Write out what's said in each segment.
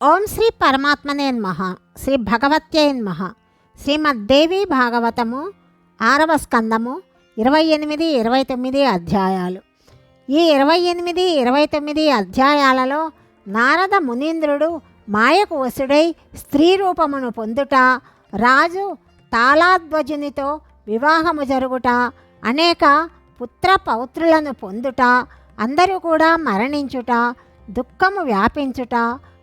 ఓం శ్రీ పరమాత్మనే నమః శ్రీ భగవత్యై నమః శ్రీమద్దేవి భాగవతము ఆరవ స్కందము ఇరవై ఎనిమిది ఇరవై తొమ్మిది అధ్యాయాలు. ఈ ఇరవై ఎనిమిది ఇరవై తొమ్మిది అధ్యాయాలలో నారద మునీంద్రుడు మాయకు వసుడై స్త్రీ రూపమును పొందుట రాజు తాళాధ్వజునితో వివాహము జరుగుట అనేక పుత్ర పౌత్రులను పొందుట అందరూ కూడా మరణించుట దుఃఖము వ్యాపించుట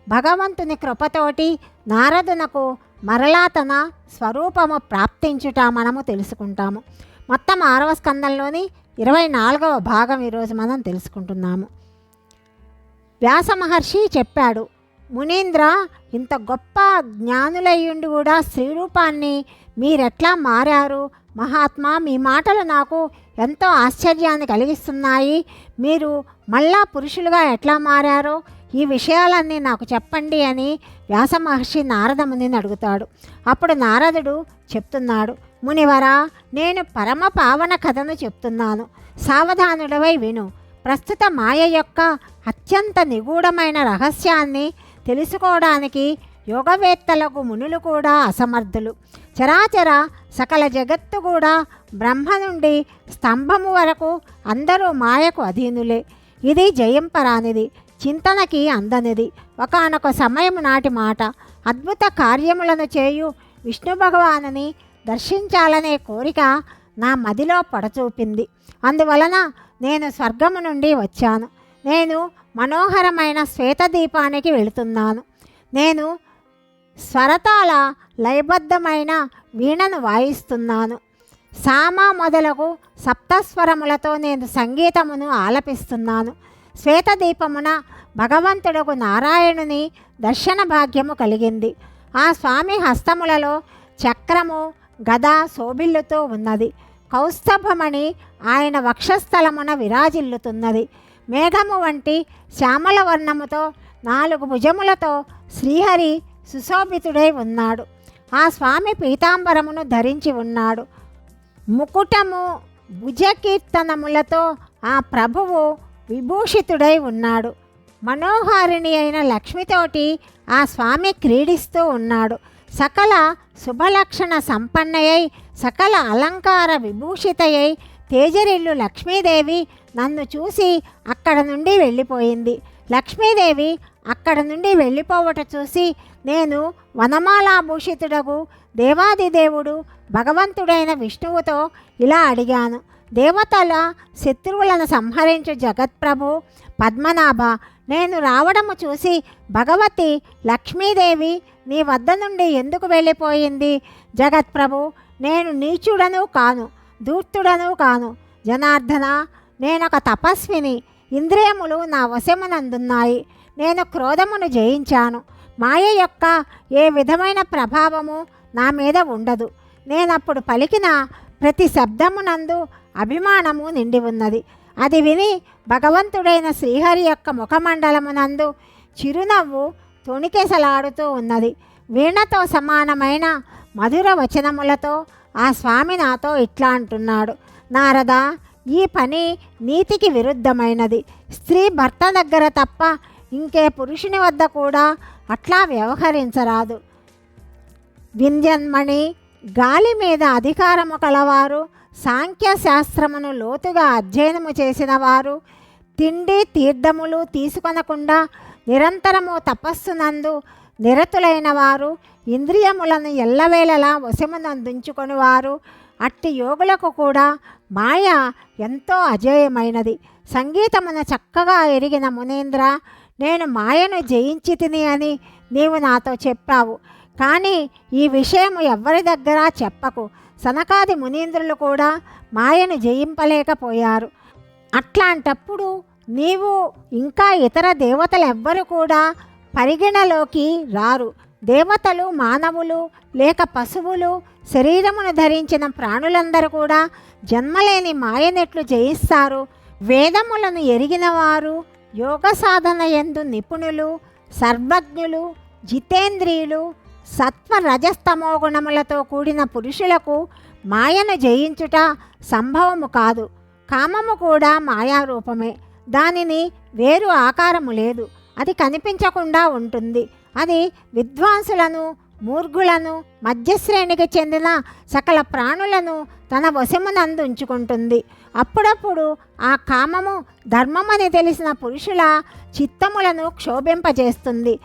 భగవంతుని కృపతోటి నారదునకు మరలా తన స్వరూపము ప్రాప్తించుట మనము తెలుసుకుంటాము. మొత్తం ఆరవ స్కందంలోని ఇరవై నాలుగవ భాగం ఈరోజు మనం తెలుసుకుంటున్నాము. వ్యాస మహర్షి చెప్పాడు మునీంద్ర ఇంత గొప్ప జ్ఞానులయ్యుండి కూడా స్త్రీరూపాన్ని మీరెట్లా మారారు? మహాత్మా మీ మాటలు నాకు ఎంతో ఆశ్చర్యాన్ని కలిగిస్తున్నాయి. మీరు మళ్ళా పురుషులుగా ఎట్లా మారారో? ఈ విషయాలన్నీ నాకు చెప్పండి అని వ్యాస మహర్షి నారదమునిని అడుగుతాడు. అప్పుడు నారదుడు చెప్తున్నాడు మునివరా నేను పరమ పావన కథను చెప్తున్నాను. సావధానుడవై విను. ప్రస్తుత మాయ యొక్క అత్యంత నిగూఢమైన రహస్యాన్ని తెలుసుకోవడానికి యోగవేత్తలకు మునులు కూడా అసమర్థులు. చరాచర సకల జగత్తు కూడా బ్రహ్మ నుండి స్తంభము వరకు అందరూ మాయకు అధీనులే. ఇది జయింపరానిది. చింతనకి అందనిది. ఒకనొక సమయం నాటి మాట. అద్భుత కార్యములను చేయు విష్ణు భగవానుని దర్శించాలనే కోరిక నా మదిలో పడచూపింది. అందువలన నేను స్వర్గము నుండి వచ్చాను. నేను మనోహరమైన శ్వేతదీపానికి వెళుతున్నాను. నేను స్వరతాల లయబద్ధమైన వీణను వాయిస్తున్నాను. సామ మొదలగు సప్తస్వరములతో నేను సంగీతమును ఆలపిస్తున్నాను. శ్వేతదీపమున భగవంతుడకు నారాయణుని దర్శన భాగ్యము కలిగింది. ఆ స్వామి హస్తములలో చక్రము గద శోభిల్లుతూ ఉన్నది. కౌస్తభమణి ఆయన వక్షస్థలమున విరాజిల్లుతున్నది. మేఘము వంటి శ్యామల వర్ణముతో నాలుగు భుజములతో శ్రీహరి సుశోభితుడై ఉన్నాడు. ఆ స్వామి పీతాంబరమును ధరించి ఉన్నాడు. ముకుటము భుజకీర్తనములతో ఆ ప్రభువు విభూషితుడై ఉన్నాడు. మనోహారిణి అయిన లక్ష్మితోటి ఆ స్వామి క్రీడిస్తూ ఉన్నాడు. సకల శుభలక్షణ సంపన్నయై సకల అలంకార విభూషితయై తేజరిల్లు లక్ష్మీదేవి నన్ను చూసి అక్కడ నుండి వెళ్ళిపోయింది. లక్ష్మీదేవి అక్కడ నుండి వెళ్ళిపోవట చూసి నేను వనమాలాభూషితుడగు దేవాదిదేవుడు భగవంతుడైన విష్ణువుతో ఇలా అడిగాను. దేవతల శత్రువులను సంహరించు జగత్ప్రభు పద్మనాభ నేను రావడము చూసి భగవతి లక్ష్మీదేవి నీ వద్ద నుండి ఎందుకు వెళ్ళిపోయింది? జగత్ప్రభు నేను నీచుడను కాను దూర్తుడను కాను. జనార్దన నేనొక తపస్విని ఇంద్రియములు నా వశమునందున్నాయి. నేను క్రోధమును జయించాను. మాయ యొక్క ఏ విధమైన ప్రభావము నా మీద ఉండదు. నేనప్పుడు పలికిన ప్రతి శబ్దమునందు అభిమానము నిండి ఉన్నది. అది విని భగవంతుడైన శ్రీహరి యొక్క ముఖమండలమునందు చిరునవ్వు తొణికెసలాడుతూ ఉన్నది. వీణతో సమానమైన మధుర వచనములతో ఆ స్వామి నాతో ఇట్లా అంటున్నాడు. నారద ఈ పని నీతికి విరుద్ధమైనది. స్త్రీ భర్త దగ్గర తప్ప ఇంకే పురుషుని వద్ద కూడా అట్లా వ్యవహరించరాదు. వింధ్యన్మణి గాలి మీద అధికారము కలవారు సాంఖ్యశాస్త్రమును లోతుగా అధ్యయనము చేసిన వారు తిండి తీర్థములు తీసుకొనకుండా నిరంతరము తపస్సునందు నిరతులైన వారు ఇంద్రియములను ఎల్లవేళలా వశమునందుంచుకొని వారు అట్టి యోగులకు కూడా మాయ ఎంతో అజేయమైనది. సంగీతమును చక్కగా ఎరిగిన మునీంద్ర నేను మాయను జయించి తిని అని నీవు నాతో చెప్పావు. కానీ ఈ విషయం ఎవరి దగ్గర చెప్పకు. సనకాది మునీంద్రులు కూడా మాయను జయింపలేకపోయారు. అట్లాంటప్పుడు నీవు ఇంకా ఇతర దేవతలు ఎవ్వరు కూడా పరిగణలోకి రారు. దేవతలు మానవులు లేక పశువులు శరీరమును ధరించిన ప్రాణులందరూ కూడా జన్మలేని మాయనెట్లు జయిస్తారు. వేదములను ఎరిగినవారు యోగ సాధన ఎందు నిపుణులు సర్వజ్ఞులు జితేంద్రియులు సత్వ రజస్తమో గుణములతో కూడిన పురుషులకు మాయను జయించుట సంభవము కాదు. కామము కూడా మాయారూపమే. దానిని వేరు ఆకారము లేదు. అది కనిపించకుండా ఉంటుంది. అది విద్వాంసులను మూర్ఘులను మధ్యశ్రేణికి చెందిన సకల ప్రాణులను తన వశమునందు ఉంచుకుంటుంది. అప్పుడప్పుడు ఆ కామము ధర్మమని తెలిసిన పురుషుల చిత్తములను క్షోభింపజేస్తుంది.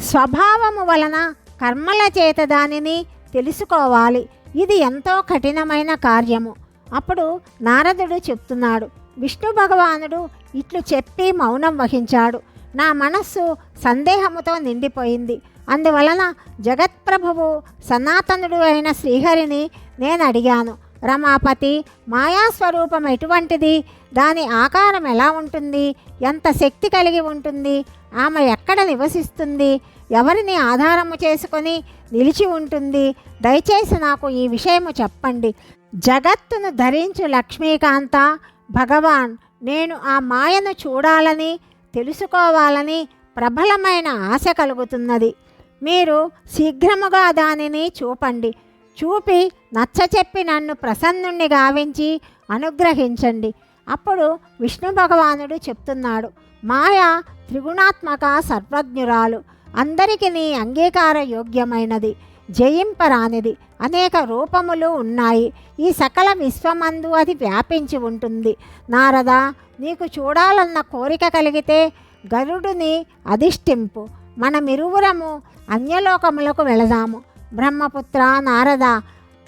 స్వభావము వలన కర్మల చేత దానిని తెలుసుకోవాలి. ఇది ఎంతో కఠినమైన కార్యము. అప్పుడు నారదుడు చెప్తున్నాడు విష్ణు భగవానుడు ఇట్లు చెప్పి మౌనం వహించాడు. నా మనస్సు సందేహముతో నిండిపోయింది. అందువలన జగత్ప్రభువు సనాతనుడు అయిన శ్రీహరిని నేను అడిగాను రమాపతి మాయాస్వరూపం ఎటువంటిది? దాని ఆకారం ఎలా ఉంటుంది? ఎంత శక్తి కలిగి ఉంటుంది? ఆమె ఎక్కడ నివసిస్తుంది? ఎవరిని ఆధారము చేసుకొని నిలిచి ఉంటుంది? దయచేసి నాకు ఈ విషయము చెప్పండి. జగత్తును ధరించు లక్ష్మీకాంత భగవాన్ నేను ఆ మాయను చూడాలని తెలుసుకోవాలని ప్రబలమైన ఆశ కలుగుతున్నది. మీరు శీఘ్రముగా దానిని చూపండి. చూపి నచ్చచెప్పి నన్ను ప్రసన్నుణ్ణి గావించి అనుగ్రహించండి. అప్పుడు విష్ణు భగవానుడు చెప్తున్నాడు మాయ త్రిగుణాత్మక సర్వజ్ఞురాలు అందరికి నీ అంగీకార యోగ్యమైనది జయింపరానిది అనేక రూపములు ఉన్నాయి ఈ సకల విశ్వమందు అది వ్యాపించి ఉంటుంది. నారద నీకు చూడాలన్న కోరిక కలిగితే గరుడుని అధిష్టింపు మనమిరువురము అన్యలోకములకు వెళదాము. బ్రహ్మపుత్ర నారద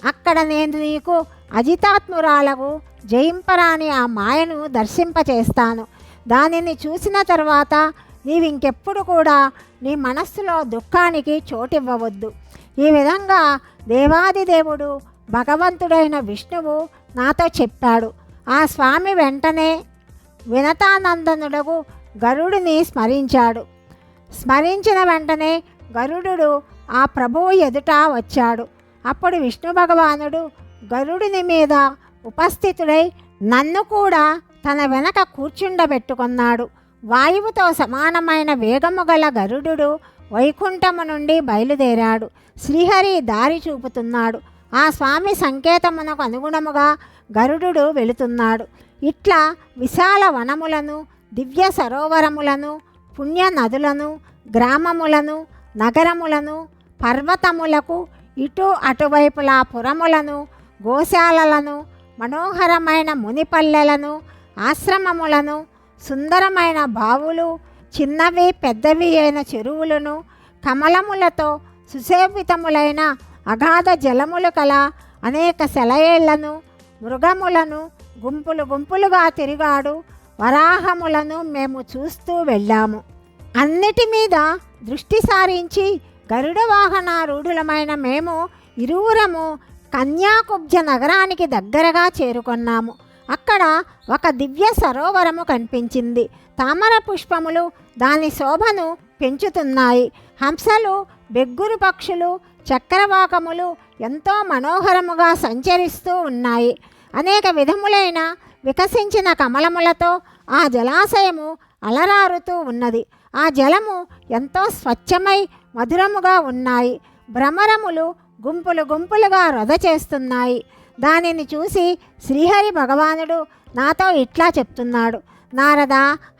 అక్కడ నేను నీకు అజితాత్మురాలకు జయింపరాని ఆ మాయను దర్శింపచేస్తాను. దానిని చూసిన తర్వాత నీవింకెప్పుడు కూడా నీ మనస్సులో దుఃఖానికి చోటివ్వవద్దు. ఈ విధంగా దేవాదిదేవుడు భగవంతుడైన విష్ణువు నాతో చెప్పాడు. ఆ స్వామి వెంటనే వినతానందనుడకు గరుడిని స్మరించాడు. స్మరించిన వెంటనే గరుడు ఆ ప్రభువు ఎదుట వచ్చాడు. అప్పుడు విష్ణు భగవానుడు గరుడిని మీద ఉపస్థితుడై నన్ను కూడా తన వెనక కూర్చుండబెట్టుకున్నాడు. వాయువుతో సమానమైన వేగము గల గరుడు వైకుంఠము నుండి బయలుదేరాడు. శ్రీహరి దారి చూపుతున్నాడు. ఆ స్వామి సంకేతమునకు అనుగుణముగా గరుడు వెళుతున్నాడు. ఇట్లా విశాల వనములను దివ్య సరోవరములను పుణ్య నదులను గ్రామములను నగరములను పర్వతములకు ఇటు అటువైపులా పురములను గోశాలలను మనోహరమైన మునిపల్లెలను ఆశ్రమములను సుందరమైన బావులు చిన్నవి పెద్దవి అయిన చెరువులను కమలములతో సుశోభితములైన అగాధ జలములు కల అనేక సెలయేళ్ళను మృగములను గుంపులు గుంపులుగా తిరిగాడు. వరాహములను మేము చూస్తూ వెళ్ళాము. అన్నిటి మీద దృష్టి సారించి గరుడ వాహనారూఢులమైన మేము ఇరువురము కన్యాకుబ్జ నగరానికి దగ్గరగా చేరుకున్నాము. అక్కడ ఒక దివ్య సరోవరము కనిపించింది. తామర పుష్పములు దాని శోభను పెంచుతున్నాయి. హంసలు బెగ్గురు పక్షులు చక్రవాకములు ఎంతో మనోహరముగా సంచరిస్తూ ఉన్నాయి. అనేక విధములైన వికసించిన కమలములతో ఆ జలాశయము అలరారుతూ ఉన్నది. ఆ జలము ఎంతో స్వచ్ఛమై మధురముగా ఉన్నాయి. భ్రమరములు గుంపులు గుంపులుగా రొద చేస్తున్నాయి. దానిని చూసి శ్రీహరి భగవానుడు నాతో ఇట్లా చెప్తున్నాడు. నారద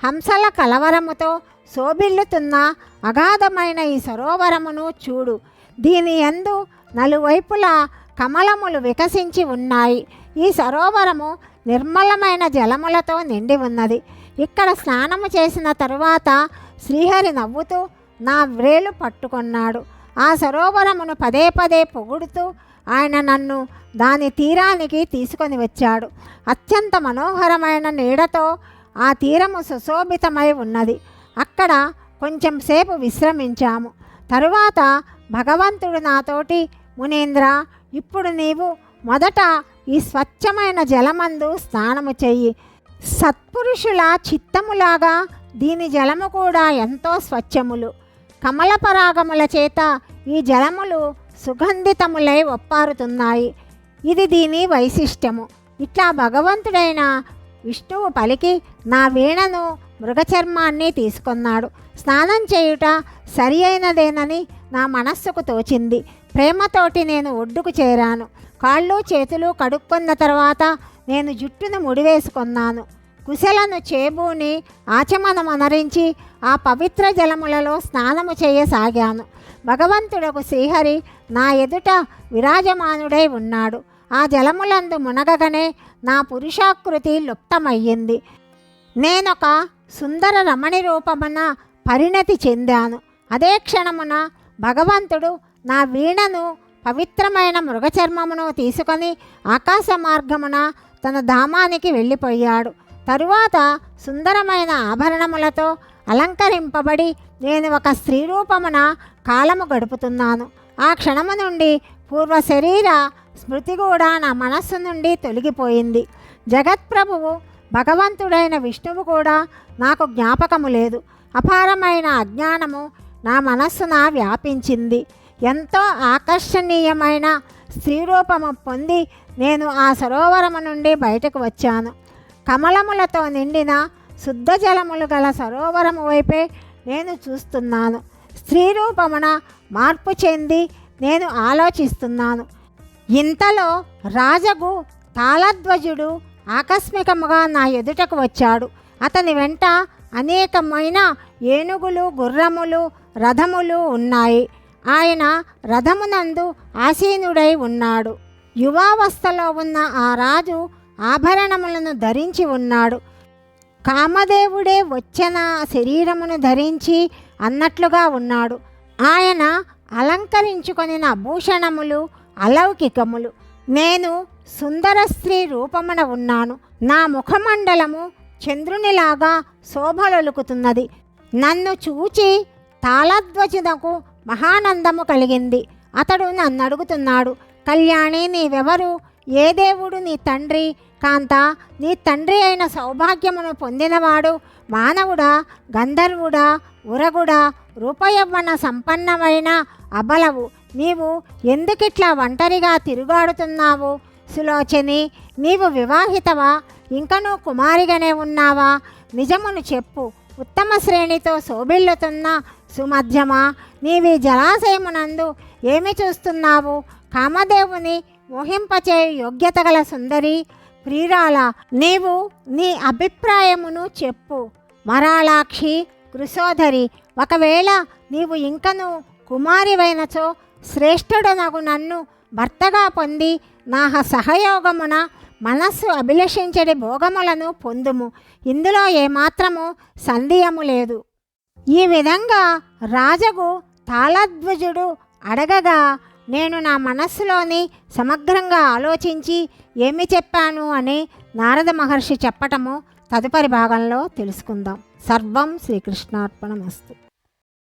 హంసల కలవరముతో శోభిల్లుతున్న అగాధమైన ఈ సరోవరమును చూడు. దీని యందు నలువైపులా కమలములు వికసించి ఉన్నాయి. ఈ సరోవరము నిర్మలమైన జలములతో నిండి ఉన్నది. ఇక్కడ స్నానము చేసిన తరువాత శ్రీహరి నవ్వుతూ నా వ్రేలు పట్టుకున్నాడు. ఆ సరోవరమును పదే పదే పొగుడుతూ ఆయన నన్ను దాని తీరానికి తీసుకొని వచ్చాడు. అత్యంత మనోహరమైన నీడతో ఆ తీరము సుశోభితమై ఉన్నది. అక్కడ కొంచెం సేపు విశ్రమించాము. తరువాత భగవంతుడు నాతోటి మునీంద్ర ఇప్పుడు నీవు మొదట ఈ స్వచ్ఛమైన జలమందు స్నానము చెయ్యి. సత్పురుషుల చిత్తములాగా దీని జలము కూడా ఎంతో స్వచ్ఛములు. కమలపరాగముల చేత ఈ జలములు సుగంధితములై ఒప్పారుతున్నాయి. ఇది దీని వైశిష్ట్యము ఇట్లా భగవంతుడైన విష్ణువు పలికి నా వీణను మృగచర్మాన్ని తీసుకున్నాడు. స్నానం చేయుట సరి అయినదేనని నా మనస్సుకు తోచింది. ప్రేమతోటి నేను ఒడ్డుకు చేరాను. కాళ్ళు చేతులు కడుక్కున్న తర్వాత నేను జుట్టును ముడివేసుకున్నాను. కుశలను చేబూని ఆచమనమనరించి ఆ పవిత్ర జలములలో స్నానము చేయసాగాను. భగవంతుడకు శ్రీహరి నా ఎదుట విరాజమానుడై ఉన్నాడు. ఆ జలములందు మునగగనే నా పురుషాకృతి లుప్తమయ్యింది. నేనొక సుందర రమణి రూపమున పరిణతి చెందాను. అదే క్షణమున భగవంతుడు నా వీణను పవిత్రమైన మృగచర్మమును తీసుకొని ఆకాశ మార్గమున తన ధామానికి వెళ్ళిపోయాడు. తరువాత సుందరమైన ఆభరణములతో అలంకరింపబడి నేను ఒక స్త్రీ రూపమున కాలము గడుపుతున్నాను. ఆ క్షణము నుండి పూర్వ శరీర స్మృతి కూడా నా మనస్సు నుండి తొలగిపోయింది. జగత్ప్రభువు భగవంతుడైన విష్ణువు కూడా నాకు జ్ఞాపకము లేదు. అపారమైన అజ్ఞానము నా మనస్సున వ్యాపించింది. ఎంతో ఆకర్షణీయమైన స్త్రీరూపము పొంది నేను ఆ సరోవరము నుండి బయటకు వచ్చాను. కమలములతో నిండిన శుద్ధ జలములు గల సరోవరము వైపే నేను చూస్తున్నాను. స్త్రీ రూపమున మార్పు చెంది నేను ఆలోచిస్తున్నాను. ఇంతలో రాజగు తాళధ్వజుడు ఆకస్మికముగా నా ఎదుటకు వచ్చాడు. అతని వెంట అనేకమైన ఏనుగులు గుర్రములు రథములు ఉన్నాయి. ఆయన రథమునందు ఆసీనుడై ఉన్నాడు. యువావస్థలో ఉన్న ఆ రాజు ఆభరణములను ధరించి ఉన్నాడు. కామదేవుడే వచ్చిన శరీరమును ధరించి అన్నట్లుగా ఉన్నాడు. ఆయన అలంకరించుకొనిన భూషణములు అలౌకికములు. నేను సుందర స్త్రీ రూపమున ఉన్నాను. నా ముఖమండలము చంద్రునిలాగా శోభలొలుకుతున్నది. నన్ను చూచి తాళధ్వజునకు మహానందము కలిగింది. అతడు నన్ను అడుగుతున్నాడు కళ్యాణి నీవెవరు? ఏ దేవుడు నీ తండ్రి? కాంత నీ తండ్రి అయిన సౌభాగ్యమును పొందినవాడు మానవుడా గంధర్వుడా ఉరగుడా రూపయవ్వన సంపన్నమైన అబలవు. నీవు ఎందుకిట్లా ఒంటరిగా తిరుగాడుతున్నావు? సులోచని నీవు వివాహితవా? ఇంకనూ కుమారిగానే ఉన్నావా? నిజమును చెప్పు. ఉత్తమ శ్రేణితో శోభిల్లుతున్న సుమధ్యమా? నీవి జలాశయమునందు ఏమి చూస్తున్నావు? కామదేవుని మోహింపచే యోగ్యత గల సుందరి ప్రియురాల నీవు నీ అభిప్రాయమును చెప్పు. మరాళాక్షి కృశోధరి ఒకవేళ నీవు ఇంకను కుమారివైనచో శ్రేష్ఠుడనగు నన్ను భర్తగా పొంది నా సహయోగమున మనస్సు అభిలషించడి భోగములను పొందుము. ఇందులో ఏమాత్రము సందేహము లేదు. ఈ విధంగా రాజగు తాళధ్వజుడు అడగగా నేను నా మనస్సులోని సమగ్రంగా ఆలోచించి ఏమి చెప్పాను అని నారద మహర్షి చెప్పటము తదుపరి భాగంలో తెలుసుకుందాం. సర్వం శ్రీకృష్ణార్పణమస్తు.